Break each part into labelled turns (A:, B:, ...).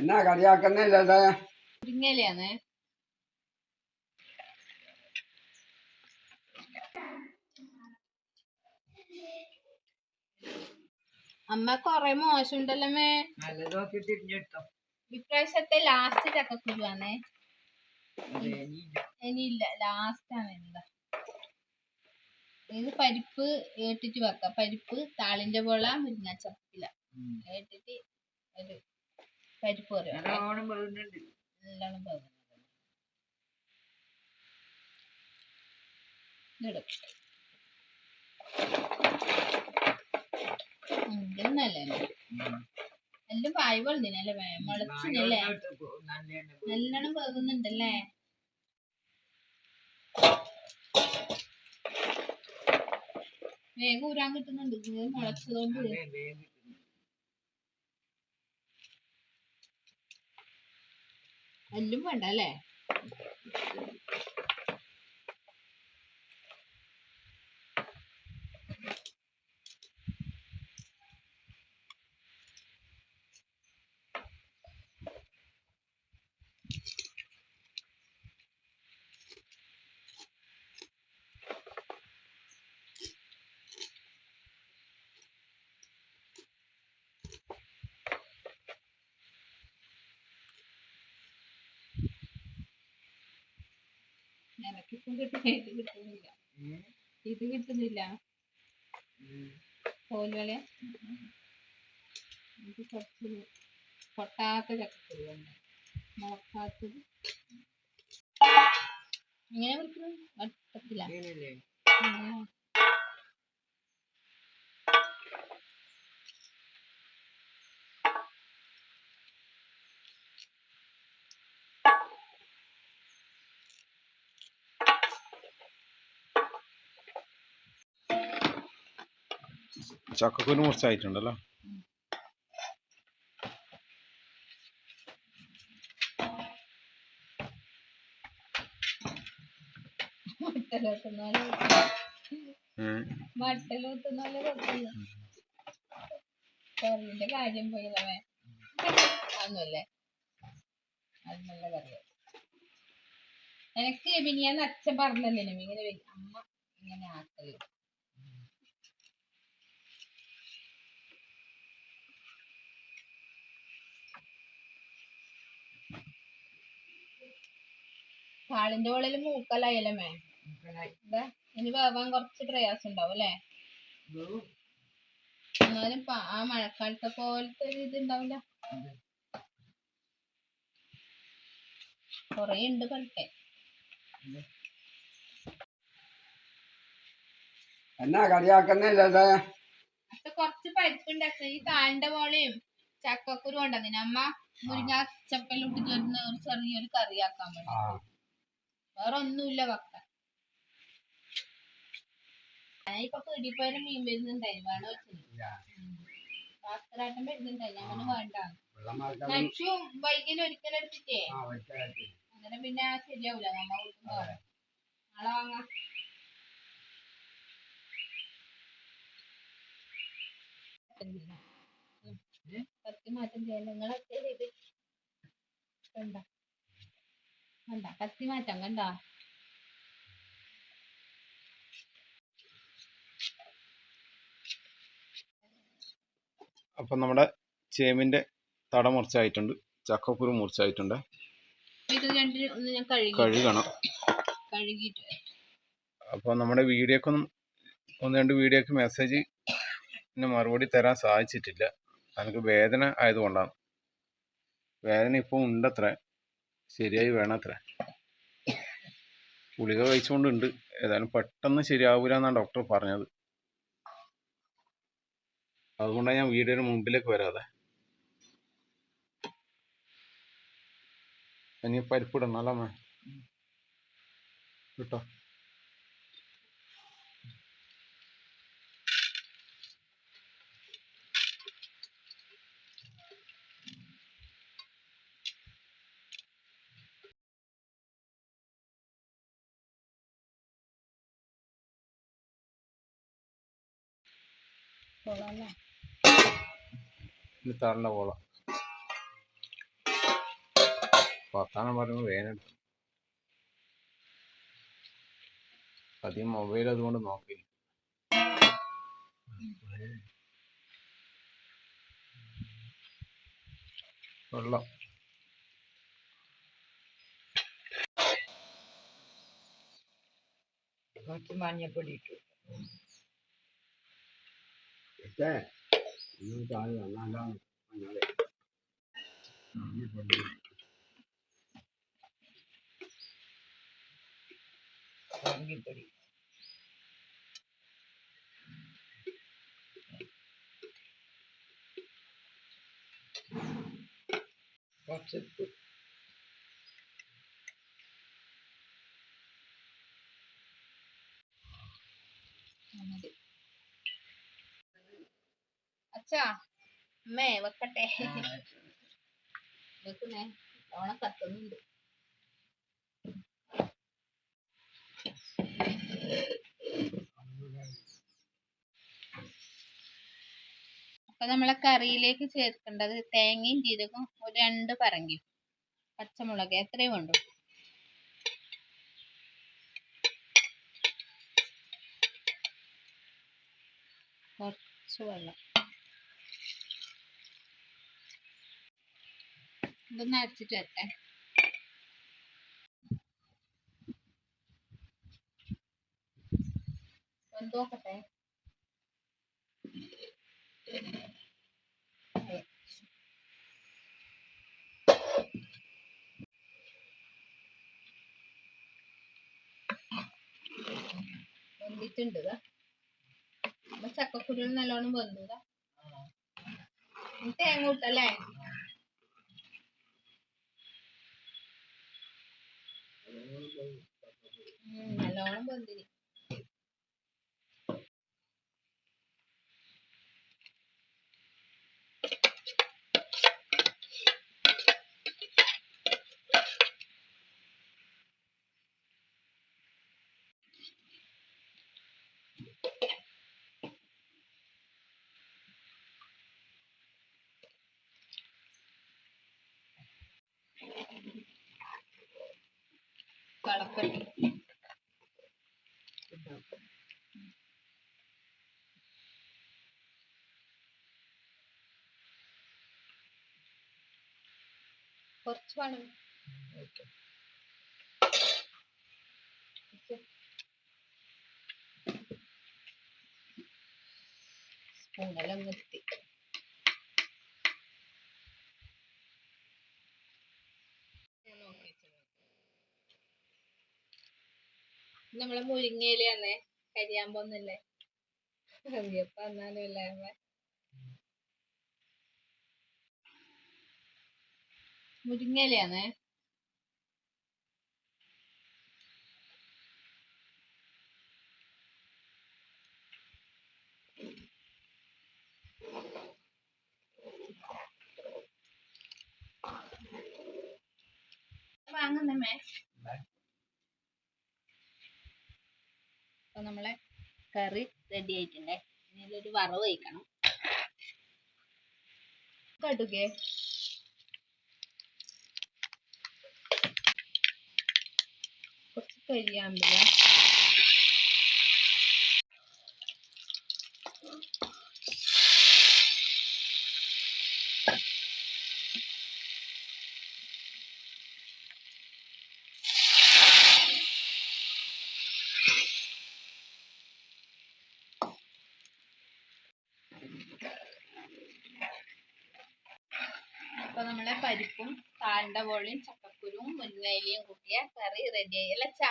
A: എന്നാ കറിയാക്കുന്നില്ലത്
B: മുരിങ്ങയിലയാന്ന് അമ്മ കൊറേ മോശം അമ്മേ.
C: നല്ല നോക്കി തിരിഞ്ഞെടുത്തോ
B: ഇപ്രാവശ്യത്തെ ലാസ്റ്റ് ചക്കക്കുരുവാണേ ഇനിയില്ല. ലാസ്റ്റ് ആണ് എന്താ. ഇത് പരിപ്പ് ഏട്ടിട്ട് വെക്കാം. പരിപ്പ് താളിന്റെ പോള മുരിങ്ങാച്ചപ്പില. ഏട്ടിട്ട് ഒരു പരിപ്പ് കറി.
C: നല്ലോണം പറയുന്നുണ്ട്
B: നല്ലോണം വേകുന്നത് ഇതിടും. ഇത് നല്ലതന്നെ. മുളച്ചിനല്ലേ നല്ലോണം വേകുന്നുണ്ടല്ലേ വേഗം ഊരാൻ കിട്ടുന്നുണ്ട്. മുളച്ചതുകൊണ്ട് എല്ലാം വേണ്ട അല്ലേ? എനക്കിപ്പം കിട്ടുന്ന ഇത് കിട്ടുന്നില്ല. ഇത് കിട്ടുന്നില്ല. കോലുകളെ. ഇത് കുറച്ച് പൊട്ടാത്ത ചക്കക്കുരു ഉണ്ട് മുളക്കാത്തത് ഇങ്ങനെ വിളിക്കുന്നത് വട്ടത്തില
D: ചക്കക്കുരു മുറിച്ചായിട്ടുണ്ടല്ലോ
B: കാര്യം പോയില്ലേ നല്ല എനിക്ക് മിനിയാന്ന് അച്ഛൻ പറഞ്ഞല്ലേ അമ്മ ഇങ്ങനെ ആക്കൽ. കാളിന്റെ ഉള്ളിൽ മൂക്കലായല്ലേ ഇതാ ഇനി വേവാൻ കുറച്ച് പ്രയാസം ഉണ്ടാവും അല്ലേ എന്നാലും ആ മഴക്കാലത്തെ പോലത്തെ ഒരു ഇത് ഉണ്ടാവില്ല. കൊറേ ഉണ്ട് കളിക്കാൻ.
A: എന്നാ കളിയാക്കുന്നല്ലേ
B: അപ്പൊ കുറച്ച് പരിപ്പുണ്ടാക്കി ഈ താഴ്ന്ന പോലെയും ചക്കക്കുരു ഉണ്ടെന്നിന് അമ്മ മുരിങ്ങ ചപ്പലിട്ട് ചേർന്ന് ഒരു ചെറിയൊരു കറിയാക്കാൻ വേണ്ടി. വേറെ ഒന്നുമില്ല വക്ക ഞാനിപ്പൊ ഇപ്പൊ പീടി പോയാലും മീൻ വരുന്നുണ്ടായിരുന്നു വേണോ ഭാസ്കരാട്ടം വരുന്നുണ്ടായി ഞാൻ പറഞ്ഞു വേണ്ട. ലക്ഷ്യം വൈകിന് ഒരിക്കലും എടുത്തിട്ടേ. അങ്ങനെ പിന്നെ ശരിയാവൂല. നമ്മ വീട്ടിൽ നാളെ വാങ്ങാം. മാറ്റം ചെയ്യാൻ നിങ്ങളൊക്കെ ചെയ്ത്. കണ്ട കണ്ട കത്തി മാറ്റം കണ്ട.
D: അപ്പം നമ്മുടെ ചേമ്പിന്റെ തട മുറിച്ചായിട്ടുണ്ട് ചക്കക്കുരു മുറിച്ചായിട്ടുണ്ട്.
B: ഒന്ന്
D: കഴുകണം.
B: അപ്പൊ.
D: അപ്പോൾ നമ്മുടെ വീഡിയോക്കൊന്നും ഒന്ന് രണ്ട് വീഡിയോക്ക് മെസ്സേജ് മറുപടി തരാൻ സാധിച്ചിട്ടില്ല. എനിക്ക് വേദന ആയതുകൊണ്ടാണ്. വേദന ഇപ്പോൾ ഉണ്ടത്ര. ശരിയായി വേണത്ര. ഗുളിക കഴിച്ചുകൊണ്ടുണ്ട് ഏതായാലും പെട്ടെന്ന് ശരിയാവൂല എന്നാണ് ഡോക്ടർ പറഞ്ഞത്. അതുകൊണ്ടാണ് ഞാൻ വീടിന് മുമ്പിലേക്ക് വരാതെ. ഇനി പരിപ്പിടണം അല്ല
B: കൊള്ളാല്ലേ
D: ഇനി താറിന്റെ കോള വർത്താനം പറയുമ്പോൾ വേനെടുത്തു അധികം മൊബൈൽ അതുകൊണ്ട് നോക്കി വെള്ളം
C: മഞ്ഞപ്പൊടി ഇട്ടു.
A: 啫，唔好再人拉楞，
C: 翻入嚟。
B: 呢份講完嗰啲。What's it? Thank you. അച്ഛാ അമ്മേ വെക്കട്ടെ. വെക്കുന്നേ. ഓണം കത്തുന്നുണ്ട്. അപ്പൊ നമ്മളെ കറിയിലേക്ക് ചേർക്കേണ്ടത് തേങ്ങയും ജീരകവും ഒരു രണ്ട് പറങ്കിയും പച്ചമുളക്. എത്രയും വേണ്ടു. കുറച്ച് വെള്ളം. ഇതൊന്ന് അരച്ചിട്ട് വരട്ടെ വെന്തിട്ടുണ്ട് അപ്പൊ ചക്കക്കുരു നല്ലോണം വെന്തൂതാ തേങ്ങ ഇട്ടല്ലേ ഉം, നല്ലോണം വെന്തിരി കളക്കട്ടി കുറച്ച് വേണം. സ്പൂണെല്ലാം നിർത്തി. നമ്മളെ മുരിങ്ങയിലാന്നേ കരിയാമ്പൊന്നല്ലേ അറിയപ്പ എന്നാലും ഇല്ലായ്മ മുരിങ്ങയിലാന്നേ വാങ്ങുന്നമ്മേ അപ്പൊ നമ്മളെ കറി റെഡി ആയിട്ടുണ്ടേ. ഇതിലൊരു വറവ് വയ്ക്കണം കടുകേ. കുറച്ച് കരിയാമ്പില അപ്പൊ നമ്മളെ പരിപ്പും താണ്ട പോളിയും ചക്കക്കുരുവും മുരിങ്ങയിലയും കൂട്ടിയ കറി റെഡി ആയി. അല്ല ചാ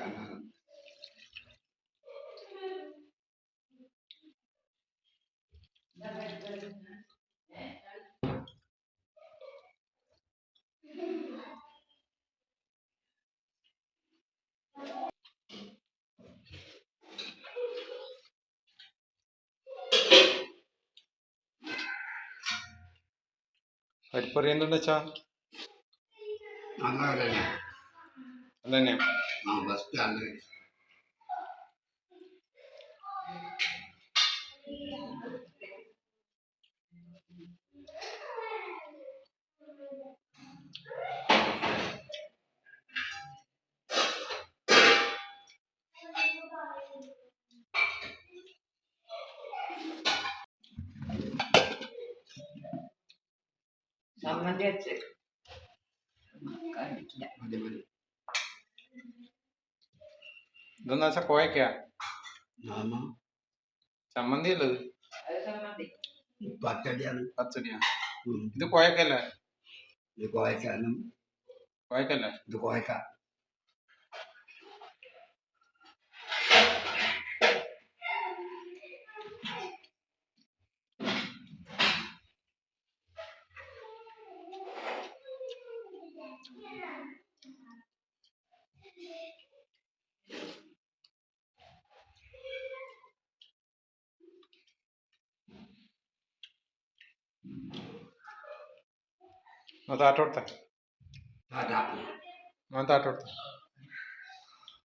A: കാണാനുണ്ട് പരിപ്പറിയുന്നുണ്ടച്ചാ
D: അല്ലേ
C: ఈ బస్
A: స్టాండ్ సంబంధించి
D: ഇതെന്നാ വെച്ചാ കോയക്കാ ചമ്മന്തി അല്ലത്
A: പച്ചടിയാണ്.
D: പച്ചടിയാ?
A: ഉം.
D: ഇത് കോയക്കല്ലേ
A: ഇത് കോയക്കാനും
D: കോയക്കല്ലേ
A: ഇത് കോയക്ക
D: નહોતા
A: આઠવડતા
D: નહોતા આઠવડતા